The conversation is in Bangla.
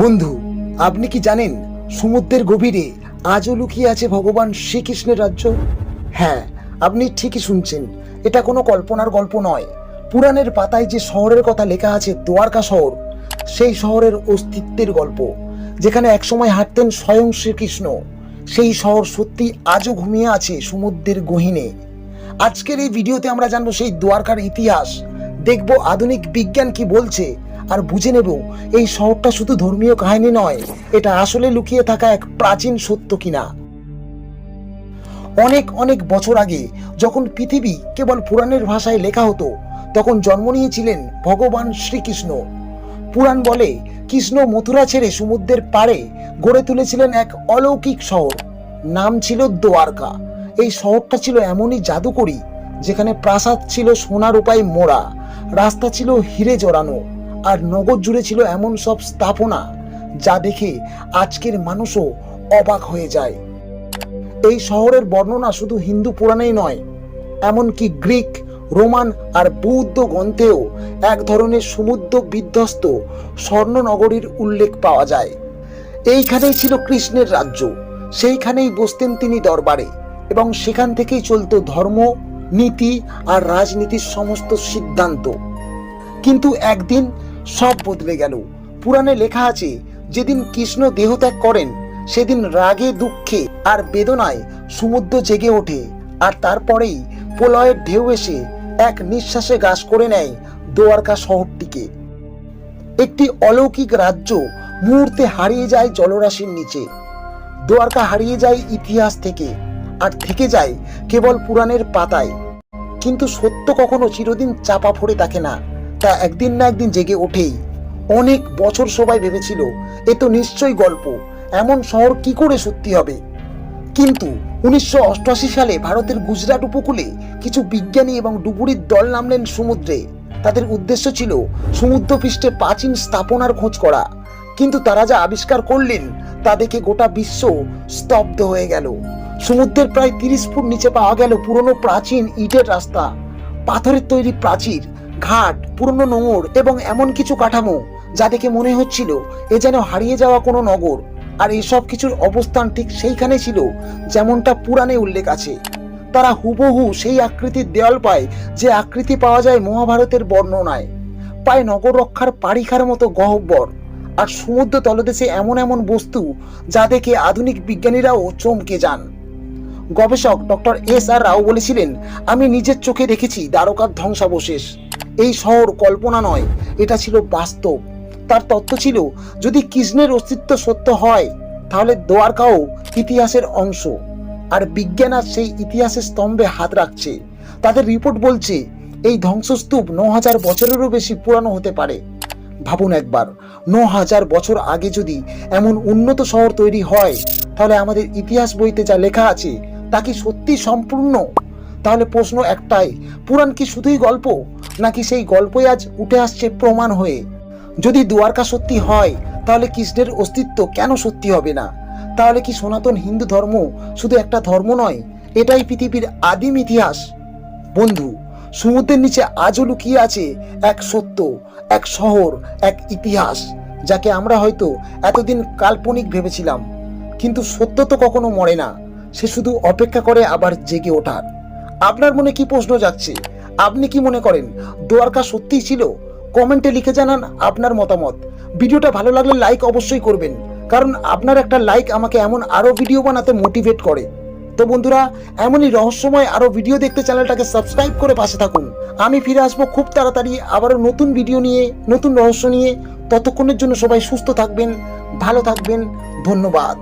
বন্ধু, আপনি কি জানেন সমুদ্রের গভীরে আজও লুকিয়ে আছে ভগবান শ্রীকৃষ্ণের রাজ্য? হ্যাঁ আপনি ঠিকই শুনছেন। এটা কোনো কল্পনার গল্প নয়। পুরাণের পাতায় যে শহরের কথা লেখা আছে দ্বারকা শহর, সেই শহরের অস্তিত্বের গল্প, যেখানে একসময় হাঁটতেন স্বয়ং শ্রীকৃষ্ণ। সেই শহর সত্যি আজও ঘুমিয়ে আছে সমুদ্রের গহীনে। আজকের এই ভিডিওতে আমরা জানব সেই দ্বারকার ইতিহাস। দেখব আধুনিক বিজ্ঞান কি বলছে আর বুঝে নেব, এই শহরটা শুধু ধর্মীয় কাহিনী নয়, এটা আসলে লুকিয়ে থাকা এক প্রাচীন সত্য কিনা। অনেক অনেক বছর আগে যখন পৃথিবী কেবল পুরাণের ভাষায় লেখা হতো, তখন জন্ম নিয়েছিলেন ভগবান শ্রীকৃষ্ণ। পুরাণ বলে, কৃষ্ণ মথুরা ছেড়ে সমুদ্রের পাড়ে গড়ে তুলেছিলেন এক অলৌকিক শহর, নাম ছিল দোয়ারকা এই শহরটা ছিল এমনই জাদুকরী, যেখানে প্রাসাদ ছিল সোনার উপায় মোড়া, রাস্তা ছিল হিরে জড়ানো। আর নগর জুড়ে ছিল এমন সব স্থাপনা যা দেখে আজকের মানুষও অবাক হয়ে যায়। এই শহরের বর্ণনা শুধু হিন্দু পুরাণেই নয়, এমনকি গ্রিক, রোমান আর বৌদ্ধ গ্রন্থেও এক ধরনের সমুদ্র বিধ্বস্ত স্বর্ণনগরীর উল্লেখ পাওয়া যায়। এইখানেই ছিল কৃষ্ণের রাজ্য, সেইখানেই বসতেন তিনি দরবারে এবং সেখান থেকেই চলতো ধর্ম, নীতি আর রাজনীতির সমস্ত সিদ্ধান্ত। কিন্তু একদিন সব বদলে গেল। পুরাণে লেখা আছে, যেদিন কৃষ্ণ দেহত্যাগ করেন, সেদিন রাগে, দুঃখে আর বেদনায় সমুদ্র জেগে ওঠে আর তারপরেই প্রলয়ের ঢেউ এসে এক নিঃশ্বাসে গাছ করে নেয় দোয়ারকা শহরটিকে। একটি অলৌকিক রাজ্য মুহূর্তে হারিয়ে যায় জলরাশির নিচে। দোয়ারকা হারিয়ে যায় ইতিহাস থেকে আর থেকে যায় কেবল পুরাণের পাতায়। কিন্তু সত্য কখনো চিরদিন চাপা পড়ে থাকে না। তা একদিন না একদিন জেগে ওঠেই। অনেক বছর সবাই ভেবেছিল, এ তো নিশ্চয়ই গল্প, এমন শহর কি করে সত্যি হবে? কিন্তু উনিশশো অষ্টআশি সালে ভারতের গুজরাট উপকূলে কিছু বিজ্ঞানী এবং ডুবুরির দল নামলেন সমুদ্রে। তাদের উদ্দেশ্য ছিল সমুদ্রপৃষ্ঠে প্রাচীন স্থাপনার খোঁজ করা। কিন্তু তারা যা আবিষ্কার করলেন, তা দেখে গোটা বিশ্ব স্তব্ধ হয়ে গেল। সমুদ্রের প্রায় তিরিশ ফুট নিচে পাওয়া গেল পুরনো প্রাচীন ইটের রাস্তা। পাথরের তৈরি প্রাচীর ঘাট, পুরনো নোঙর এবং এমন কিছু কাঠামো যা দেখে মনে হচ্ছিল এ যেন হারিয়ে যাওয়া কোনো নগর। আর এসব কিছুর অবস্থান ঠিক সেইখানে ছিল, যেমনটা পুরাণে উল্লেখ আছে। তারা হুবহু সেই আকৃতির দেয়াল পায় যে আকৃতি পাওয়া যায় মহাভারতের বর্ণনায়। পায় নগর রক্ষার পারিখার মতো গহ্বর আর সমুদ্র তলদেশে এমন এমন বস্তু যা দেখে আধুনিক বিজ্ঞানীরাও চমকে যান। গবেষক ডক্টর এস আর রাও বলেছিলেন, আমি নিজের চোখে দেখেছি দ্বারকার ধ্বংসাবশেষ। এই শহর কল্পনা নয়, এটা ছিল বাস্তব। তার তত্ত্ব ছিল, যদি কৃষ্ণের অস্তিত্ব সত্য হয়, তাহলে দ্বারকাও ইতিহাসের অংশ। আর বিজ্ঞান আর সেই ইতিহাসের স্তম্ভে হাত রাখছে। তাদের রিপোর্ট বলছে, এই ধ্বংসস্তূপ ন হাজার বছরেরও বেশি পুরানো হতে পারে। ভাবুন একবার ন হাজার বছর আগে যদি এমন উন্নত শহর তৈরি হয়, তাহলে আমাদের ইতিহাস বইতে যা লেখা আছে, তা কি সত্যি সম্পূর্ণ? তাহলে প্রশ্ন একটাই, পুরাণ কি শুধুই গল্প? নাকি সেই গল্পই আজ উঠে আসছে প্রমাণ হয়ে? যদি দুয়ারকা সত্যি হয়, তাহলে কৃষ্ণের অস্তিত্ব কেন সত্যি হবে না? তাহলে কি সনাতন হিন্দু ধর্ম শুধু একটা ধর্ম নয়? এটাই পৃথিবীর আদিম ইতিহাস। বন্ধু, সমুদ্রের নিচে আজও লুকিয়ে আছে এক সত্য, এক শহর, এক ইতিহাস, যাকে আমরা হয়তো এতদিন কাল্পনিক ভেবেছিলাম। কিন্তু সত্য তো কখনো মরে না, সে শুধু অপেক্ষা করে আবার জেগে ওঠার। আপনার মনে কি প্রশ্ন যাচ্ছে আপনি কি মনে করেন দোয়ারকা সত্যিই ছিল? কমেন্টে লিখে জানান আপনার মতামত। ভিডিওটা ভালো লাগলে লাইক অবশ্যই করবেন, কারণ আপনার একটা লাইক আমাকে এমন আরও ভিডিও বানাতে মোটিভেট করে। তো বন্ধুরা, এমনই রহস্যময় আরও ভিডিও দেখতে চ্যানেলটাকে সাবস্ক্রাইব করে পাশে থাকুন। আমি ফিরে আসব খুব তাড়াতাড়ি আবারও নতুন ভিডিও নিয়ে, নতুন রহস্য নিয়ে। ততক্ষণের জন্য সবাই সুস্থ থাকবেন, ভালো থাকবেন, ধন্যবাদ।